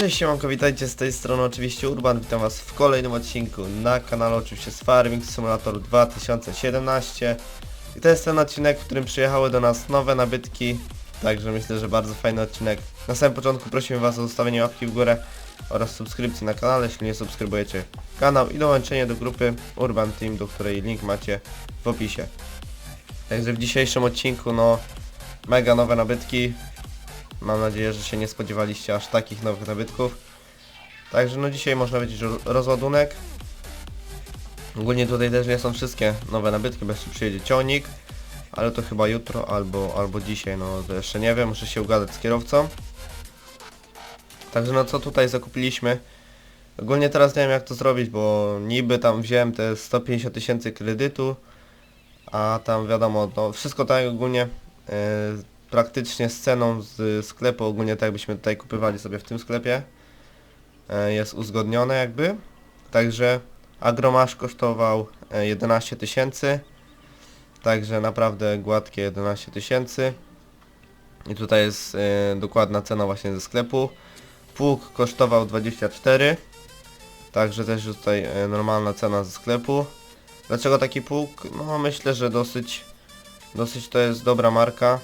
Cześć siemanko, witajcie z tej strony oczywiście Urban, witam was w kolejnym odcinku na kanale oczywiście z Farming Simulator 2017 i to jest ten odcinek, w którym przyjechały do nas nowe nabytki, także myślę, że bardzo fajny odcinek. Na samym początku prosimy was o zostawienie łapki w górę oraz subskrypcji na kanale, jeśli nie subskrybujecie kanał i dołączenie do grupy Urban Team, do której link macie w opisie. Także w dzisiejszym odcinku no mega nowe nabytki, Mam nadzieję, że się nie spodziewaliście aż takich nowych nabytków. Także no dzisiaj można powiedzieć ro- rozładunek. Ogólnie tutaj też nie są wszystkie nowe nabytki, bo jeszcze przyjedzie cionik. Ale to chyba jutro albo, albo dzisiaj, no to jeszcze nie wiem, muszę się ugadać z kierowcą. Także no co tutaj zakupiliśmy? Ogólnie teraz nie wiem jak to zrobić, bo niby tam wziąłem te 150 tysięcy kredytu, a tam wiadomo, no wszystko tak ogólnie e, praktycznie z ceną z sklepu, ogólnie tak jakbyśmy tutaj kupywali sobie w tym sklepie, e, jest uzgodnione jakby. Także agromasz kosztował e, 11 tysięcy, także naprawdę gładkie 11 tysięcy. I tutaj jest e, dokładna cena właśnie ze sklepu. Pług kosztował 24, także też tutaj e, normalna cena ze sklepu. Dlaczego taki pług? No myślę, że dosyć, dosyć to jest dobra marka.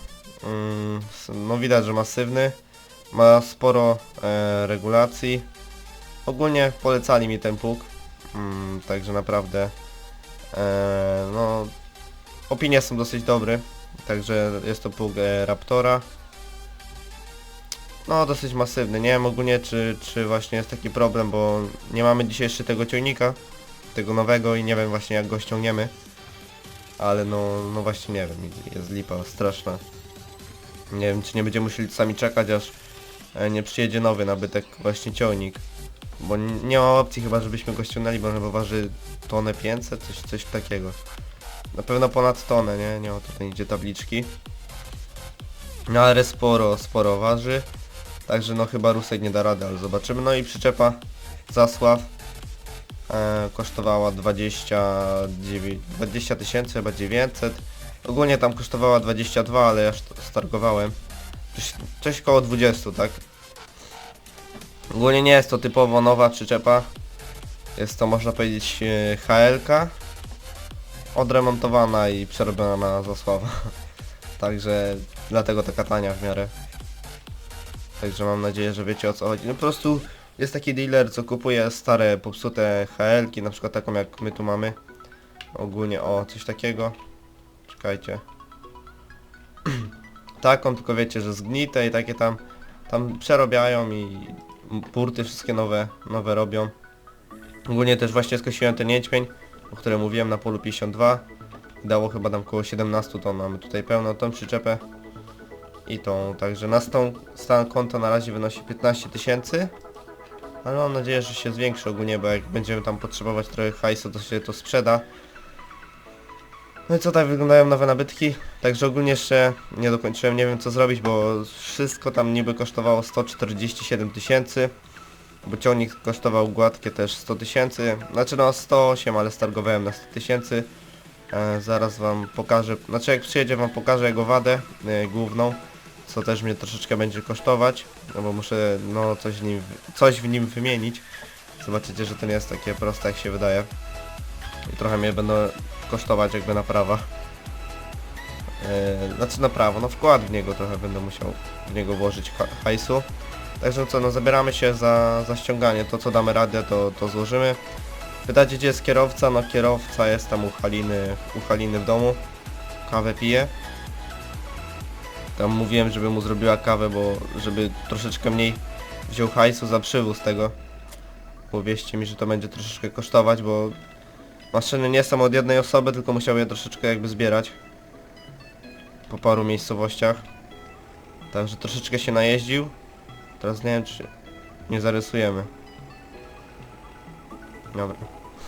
Mm, no widać, że masywny. Ma sporo e, regulacji. Ogólnie polecali mi ten pług. Mm, także naprawdę e, no opinie są dosyć dobre. Także jest to pług e, Raptora. No dosyć masywny. Nie wiem ogólnie czy, czy właśnie jest taki problem, bo nie mamy dzisiaj jeszcze tego ciągnika. Tego nowego i nie wiem właśnie jak go ściągniemy. Ale no, no właśnie nie wiem, jest lipa straszna. Nie wiem, czy nie będziemy musieli sami czekać, aż e, nie przyjedzie nowy nabytek, właśnie ciągnik. Bo nie ma opcji chyba, żebyśmy go ściągnęli, bo chyba waży tonę 500, coś, coś takiego. Na pewno ponad tonę, nie? Nie ma tutaj nigdzie tabliczki. No ale sporo, sporo waży. Także no chyba Rusek nie da rady, ale zobaczymy. No i przyczepa Zasław e, kosztowała 29 20 tysięcy, chyba 900. Ogólnie tam kosztowała 22, ale ja st- stargowałem. Coś, coś koło 20, tak? Ogólnie nie jest to typowo nowa przyczepa. Jest to można powiedzieć e, HL-ka. Odremontowana i przerobiona na Zasława. Także dlatego taka tania w miarę. Także mam nadzieję, że wiecie o co chodzi. No po prostu jest taki dealer, co kupuje stare, popsute HL-ki, na przykład taką jak my tu mamy. Ogólnie o coś takiego. Czekajcie. Taką, tylko wiecie, że zgnite i takie tam tam przerobiają i burty wszystkie nowe, nowe robią. Ogólnie też właśnie skosiłem ten jęczmień, o którym mówiłem na polu 52. Dało chyba tam około 17 ton, mamy tutaj pełną tą przyczepę i tą, także nas tą stan konta na razie wynosi 15 tysięcy. Ale mam nadzieję, że się zwiększy ogólnie, bo jak będziemy tam potrzebować trochę hajsu, to się to sprzeda. No i co tak wyglądają nowe nabytki? Także ogólnie jeszcze nie dokończyłem, nie wiem co zrobić, bo wszystko tam niby kosztowało 147 tysięcy. Bo ciągnik kosztował gładkie też 100 tysięcy. Znaczy no 108, ale stargowałem na 100 tysięcy. E, zaraz wam pokażę, znaczy jak przyjedzie wam pokażę jego wadę e, główną. Co też mnie troszeczkę będzie kosztować. No bo muszę no coś w nim, coś w nim wymienić. Zobaczycie, że to nie jest takie proste jak się wydaje. I trochę mnie będą kosztować jakby naprawa. Yy, znaczy naprawa, no wkład w niego trochę będę musiał w niego włożyć ha- hajsu. Także co, no zabieramy się za, za ściąganie, to co damy radę to, to złożymy. Pytacie gdzie jest kierowca? No kierowca jest tam u Haliny, u Haliny w domu. Kawę pije. Tam mówiłem, żeby mu zrobiła kawę, bo żeby troszeczkę mniej wziął hajsu za przywóz tego. Bo mi, że to będzie troszeczkę kosztować, bo Maszyny nie są od jednej osoby, tylko musiał je troszeczkę jakby zbierać. Po paru miejscowościach. Także troszeczkę się najeździł. Teraz nie wiem czy nie zarysujemy. Dobra.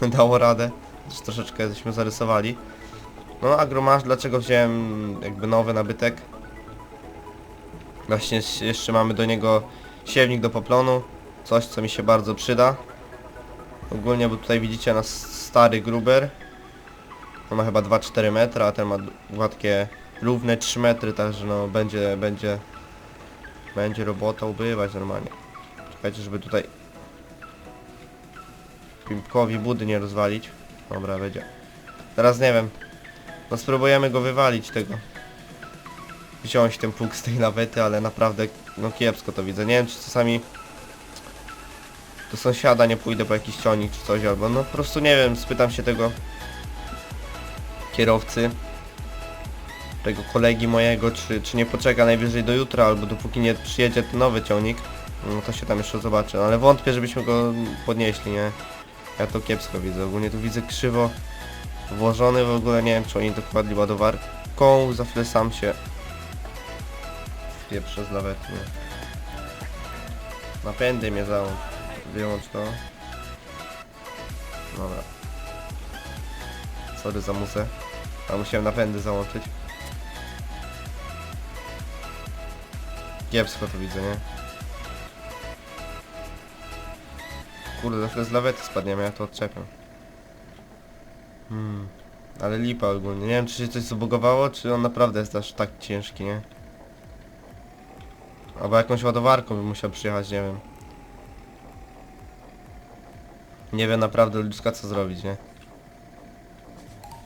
Dało radę. Też troszeczkę żeśmy zarysowali. No agromasz, dlaczego wziąłem jakby nowy nabytek? Właśnie jeszcze mamy do niego siewnik do poplonu. Coś co mi się bardzo przyda. Ogólnie, bo tutaj widzicie na stary gruber. On ma chyba 2-4 metry, a ten ma gładkie, równe 3 metry, także no będzie, będzie, będzie robota ubywać normalnie. Czekajcie, żeby tutaj Pimpkowi budy nie rozwalić. Dobra, będzie. Teraz nie wiem. No spróbujemy go wywalić tego. Wziąć ten pług z tej lawety, ale naprawdę no kiepsko to widzę. Nie wiem czy czasami do sąsiada nie pójdę po jakiś ciągnik czy coś, albo no po prostu nie wiem, spytam się tego kierowcy, tego kolegi mojego, czy, czy nie poczeka najwyżej do jutra, albo dopóki nie przyjedzie ten nowy ciągnik, no to się tam jeszcze zobaczy, no, ale wątpię, żebyśmy go podnieśli, nie? Ja to kiepsko widzę, ogólnie tu widzę krzywo włożony, w ogóle nie wiem, czy oni dokładli ładowarką, za chwilę sam się wpieprze z lawety, nie? Napędy mnie załącz, wyłącz to. Dobra. Sorry za musę. A musiałem napędy załączyć. Kiepsko to widzę, nie? Kurde, za chwilę z lawety spadniemy, ja to odczepię. Hmm. Ale lipa ogólnie. Nie wiem, czy się coś zbugowało, czy on naprawdę jest aż tak ciężki, nie? Albo jakąś ładowarką bym musiał przyjechać, nie wiem. Nie wiem naprawdę ludzka co zrobić, nie?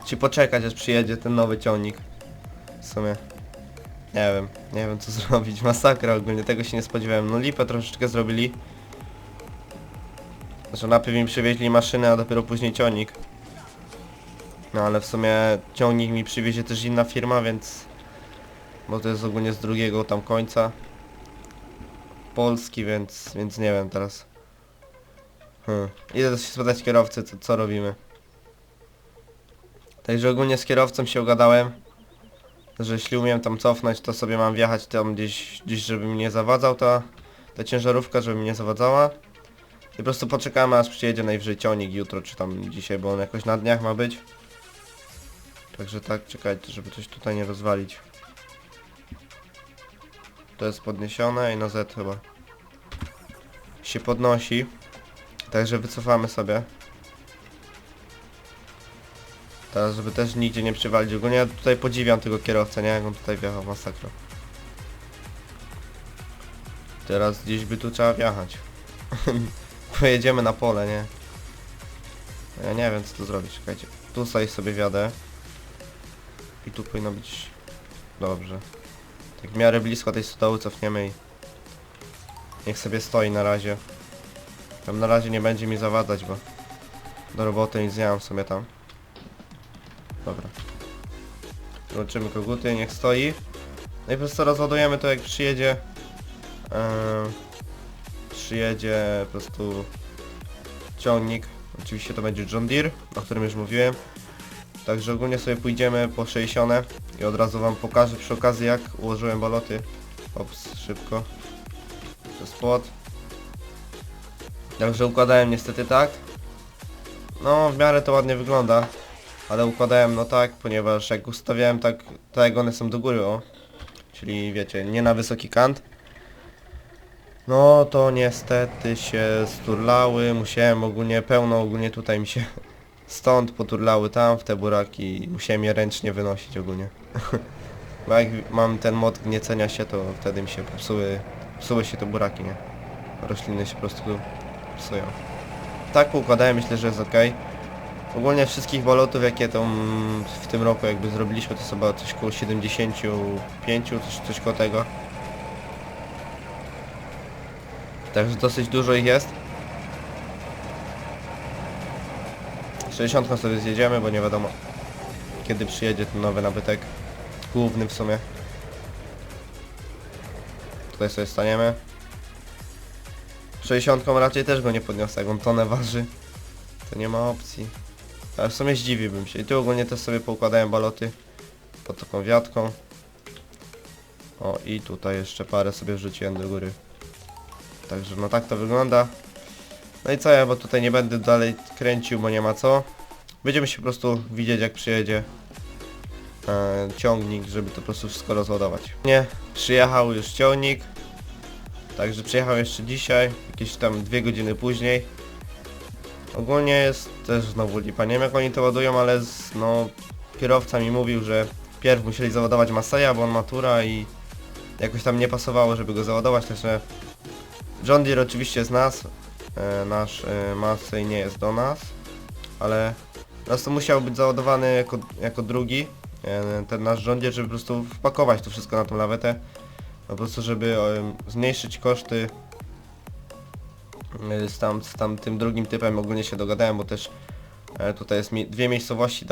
Czy poczekać aż przyjedzie ten nowy ciągnik? W sumie. Nie wiem, nie wiem co zrobić. Masakra ogólnie, tego się nie spodziewałem. No lipę troszeczkę zrobili. Że najpierw im przywieźli maszynę, a dopiero później ciągnik. No ale w sumie ciągnik mi przywiezie też inna firma, więc... Bo to jest ogólnie z drugiego tam końca. Polski, więc, więc nie wiem teraz. Hmm. Idę też się spytać kierowcy, co, co robimy. Także ogólnie z kierowcą się ugadałem, że jeśli umiem tam cofnąć, to sobie mam wjechać tam gdzieś, gdzieś żeby mnie nie zawadzał ta, ta ciężarówka, żeby mnie nie zawadzała. I po prostu poczekamy aż przyjedzie najwyżej ciągnik jutro, czy tam dzisiaj, bo on jakoś na dniach ma być. Także tak, czekajcie, żeby coś tutaj nie rozwalić. To jest podniesione i na Z chyba. Się podnosi. Także wycofamy sobie. Teraz, żeby też nigdzie nie przywalić. Ogólnie ja tutaj podziwiam tego kierowcę, nie? Jak on tutaj wjechał, masakra. Teraz gdzieś by tu trzeba wjechać. Pojedziemy na pole, nie? Ja nie wiem co tu zrobić, czekajcie. Tu sobie sobie wiadę. I tu powinno być... Dobrze. Tak w miarę blisko tej stołu cofniemy i... Niech sobie stoi na razie. Tam na razie nie będzie mi zawadzać, bo... Do roboty nic nie mam w sumie tam. Dobra. Łączymy koguty, niech stoi. No i po prostu rozładujemy to jak przyjedzie. Eee, przyjedzie po prostu ciągnik. Oczywiście to będzie John Deere, o którym już mówiłem. Także ogólnie sobie pójdziemy po 60 i od razu wam pokażę przy okazji jak ułożyłem baloty. Ops, szybko. Przez płot. Także układałem niestety tak. No w miarę to ładnie wygląda. Ale układałem no tak, ponieważ jak ustawiałem tak, tak jak one są do góry, o. Czyli wiecie, nie na wysoki kant. No to niestety się sturlały, musiałem ogólnie pełno, ogólnie tutaj mi się stąd poturlały tam w te buraki i musiałem je ręcznie wynosić ogólnie. Bo jak mam ten mod gniecenia się, to wtedy mi się popsuły, psuły się te buraki, nie? Rośliny się po prostu psują. Tak poukładałem, myślę, że jest ok. Ogólnie wszystkich balotów, jakie tam w tym roku jakby zrobiliśmy, to chyba coś koło 75, coś, coś koło tego. Także dosyć dużo ich jest. 60 sobie zjedziemy, bo nie wiadomo kiedy przyjedzie ten nowy nabytek. Główny w sumie. Tutaj sobie staniemy. 60 raczej też go nie podniosę, jak on tonę waży. To nie ma opcji. Ale w sumie zdziwiłbym się. I tu ogólnie też sobie poukładałem baloty pod taką wiatką. O i tutaj jeszcze parę sobie wrzuciłem do góry. Także no tak to wygląda. No i co ja, bo tutaj nie będę dalej kręcił, bo nie ma co. Będziemy się po prostu widzieć jak przyjedzie e, ciągnik, żeby to po prostu wszystko rozładować. Nie, przyjechał już ciągnik. Także przyjechał jeszcze dzisiaj, jakieś tam dwie godziny później. Ogólnie jest też znowu lipa. Nie wiem jak oni to ładują, ale z, no kierowca mi mówił, że pierw musieli załadować Maseja, bo on matura i jakoś tam nie pasowało, żeby go załadować, także John Deere oczywiście z nas, e, nasz e, Massey nie jest do nas, ale nas to musiał być załadowany jako, jako drugi, e, ten nasz John Deere, żeby po prostu wpakować to wszystko na tą lawetę, po prostu żeby e, zmniejszyć koszty e, z, tam, z tam tym drugim typem. Ogólnie się dogadałem, bo też e, tutaj jest mi, dwie miejscowości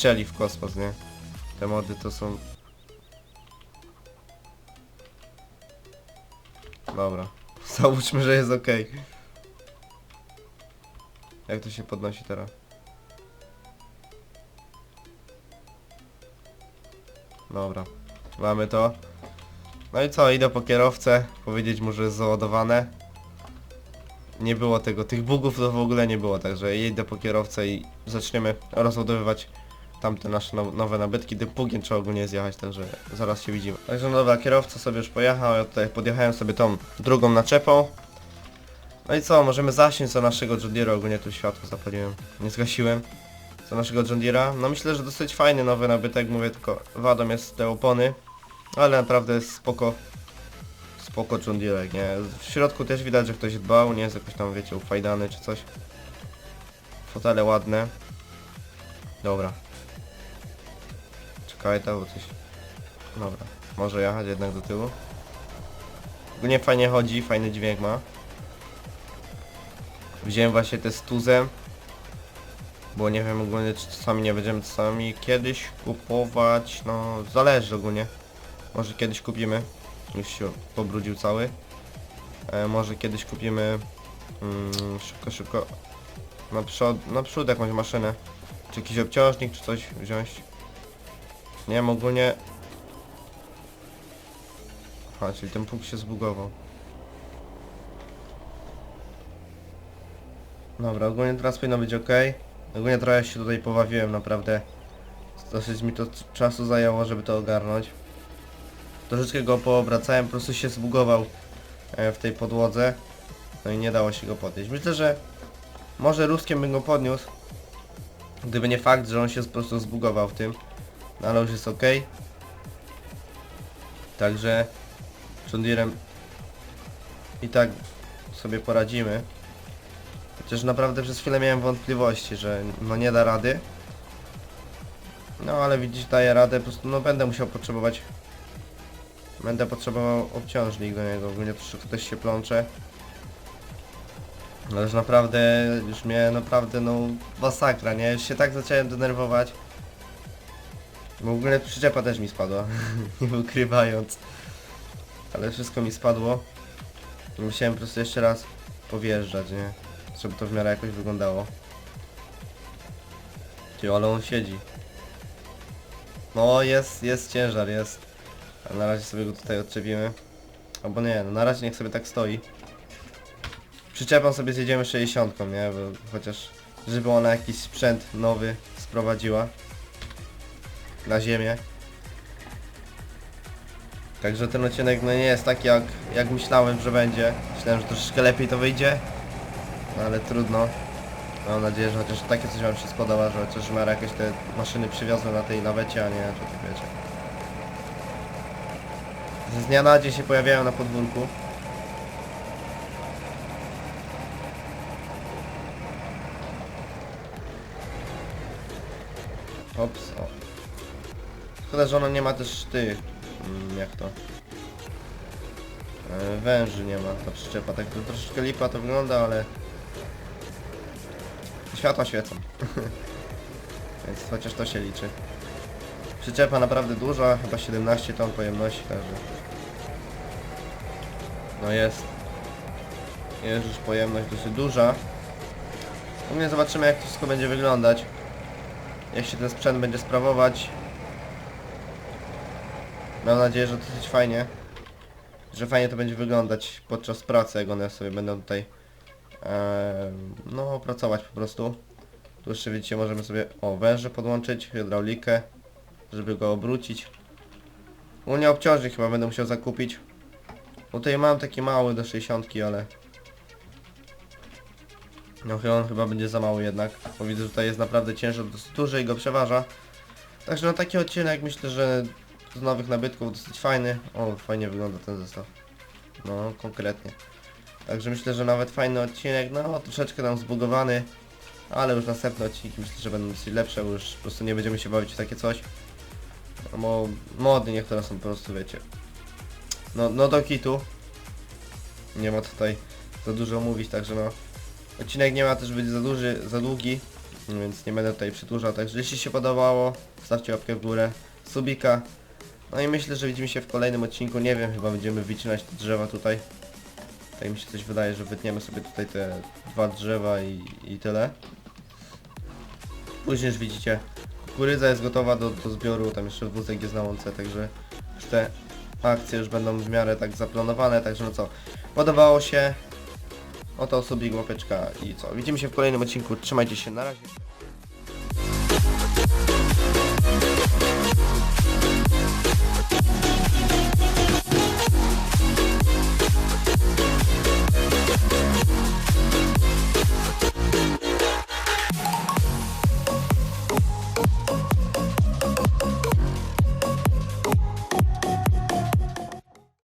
strzeli w kosmos, nie? Te mody to są... Dobra. Załóżmy, że jest ok. Jak to się podnosi teraz? Dobra. Mamy to. No i co, idę po kierowcę, powiedzieć mu, że jest załadowane. Nie było tego, tych bugów to w ogóle nie było, także idę po kierowcę i zaczniemy rozładowywać tamte nasze now- nowe nabytki. Pugiem trzeba ogólnie zjechać, także zaraz się widzimy. Także no dobra, kierowca sobie już pojechał, ja tutaj podjechałem sobie tą drugą naczepą. No i co, możemy zasiąść za naszego John ogólnie tu światło zapaliłem, nie zgasiłem. Za naszego John Deere'a. No myślę, że dosyć fajny nowy nabytek, mówię tylko wadą jest te opony. Ale naprawdę jest spoko. Spoko John nie? W środku też widać, że ktoś dbał, nie jest jakoś tam, wiecie, ufajdany czy coś. Fotele ładne. Dobra. Czekaj, to bo coś... Dobra, może jechać jednak do tyłu. Ogólnie fajnie chodzi, fajny dźwięk ma. Wziąłem właśnie te stuzem. Bo nie wiem ogólnie czy czasami nie będziemy czasami kiedyś kupować, no zależy ogólnie. Może kiedyś kupimy. Już się pobrudził cały. E, może kiedyś kupimy Mm, szybko, szybko. Na przód, na przód jakąś maszynę. Czy jakiś obciążnik, czy coś wziąć. Nie wiem, ogólnie... Aha, czyli ten punkt się zbugował. Dobra, ogólnie teraz powinno być ok. Ogólnie trochę się tutaj pobawiłem, naprawdę. Dosyć mi to czasu zajęło, żeby to ogarnąć. Troszeczkę go poobracałem, po prostu się zbugował e, w tej podłodze. No i nie dało się go podnieść. Myślę, że może ruskiem bym go podniósł. Gdyby nie fakt, że on się po prostu zbugował w tym. No ale już jest ok. Także John Deerem i tak sobie poradzimy. Chociaż naprawdę przez chwilę miałem wątpliwości, że no nie da rady. No ale widzisz, daje radę, po prostu no będę musiał potrzebować Będę potrzebował obciążnik do niego, ogólnie troszeczkę też się plączę. Ale już naprawdę, już mnie naprawdę no masakra, nie? Już się tak zacząłem denerwować. W ogóle przyczepa też mi spadła, nie ukrywając. Ale wszystko mi spadło. Musiałem po prostu jeszcze raz powjeżdżać, nie? Żeby to w miarę jakoś wyglądało. Ty, ale on siedzi. No jest, jest ciężar, jest. A na razie sobie go tutaj odczepimy. Albo nie, no na razie niech sobie tak stoi. Przyczepą sobie zjedziemy 60, nie? Bo chociaż żeby ona jakiś sprzęt nowy sprowadziła na ziemię. Także ten odcinek no nie jest taki jak, jak myślałem, że będzie. Myślałem, że troszeczkę lepiej to wyjdzie. No ale trudno. Mam nadzieję, że chociaż takie coś wam się spodoba, że chociaż miarę jakieś te maszyny przywiozłem na tej lawecie, a nie, że tak wiecie. Z dnia na dzień się pojawiają na podwórku. Ops, o. Szkoda, że ona nie ma też tych... Mm, jak to? E, węży nie ma, ta przyczepa. Tak to troszeczkę lipa to wygląda, ale... Światła świecą. Więc chociaż to się liczy. Przyczepa naprawdę duża, chyba 17 ton pojemności, także... No jest. Jest już pojemność dosyć duża. U mnie zobaczymy jak to wszystko będzie wyglądać. Jak się ten sprzęt będzie sprawować. Mam nadzieję, że dosyć fajnie. Że fajnie to będzie wyglądać podczas pracy, jak one sobie będą tutaj em, no pracować po prostu. Tu jeszcze widzicie, możemy sobie o węże podłączyć, hydraulikę, żeby go obrócić. U mnie obciążnik chyba będę musiał zakupić. Bo tutaj mam taki mały do 60, ale... No chyba on chyba będzie za mały jednak, bo widzę, że tutaj jest naprawdę ciężar dosyć i go przeważa. Także na taki odcinek myślę, że z nowych nabytków dosyć fajny. O, fajnie wygląda ten zestaw. No, konkretnie. Także myślę, że nawet fajny odcinek, no troszeczkę tam zbugowany, ale już następne odcinki myślę, że będą dosyć lepsze, bo już po prostu nie będziemy się bawić w takie coś. No, bo mody niektóre są po prostu, wiecie, no, no do kitu. Nie ma tutaj za dużo mówić, także no. Odcinek nie ma też być za duży, za długi, więc nie będę tutaj przedłużał. Także jeśli się podobało, stawcie łapkę w górę, subika. No i myślę, że widzimy się w kolejnym odcinku. Nie wiem, chyba będziemy wycinać te drzewa tutaj. Tak mi się coś wydaje, że wytniemy sobie tutaj te dwa drzewa i, i tyle. Później już widzicie, kukurydza jest gotowa do, do zbioru, tam jeszcze wózek jest na łące, także już te akcje już będą w miarę tak zaplanowane, także no co, podobało się, oto sobie łapeczka i co, widzimy się w kolejnym odcinku, trzymajcie się, na razie.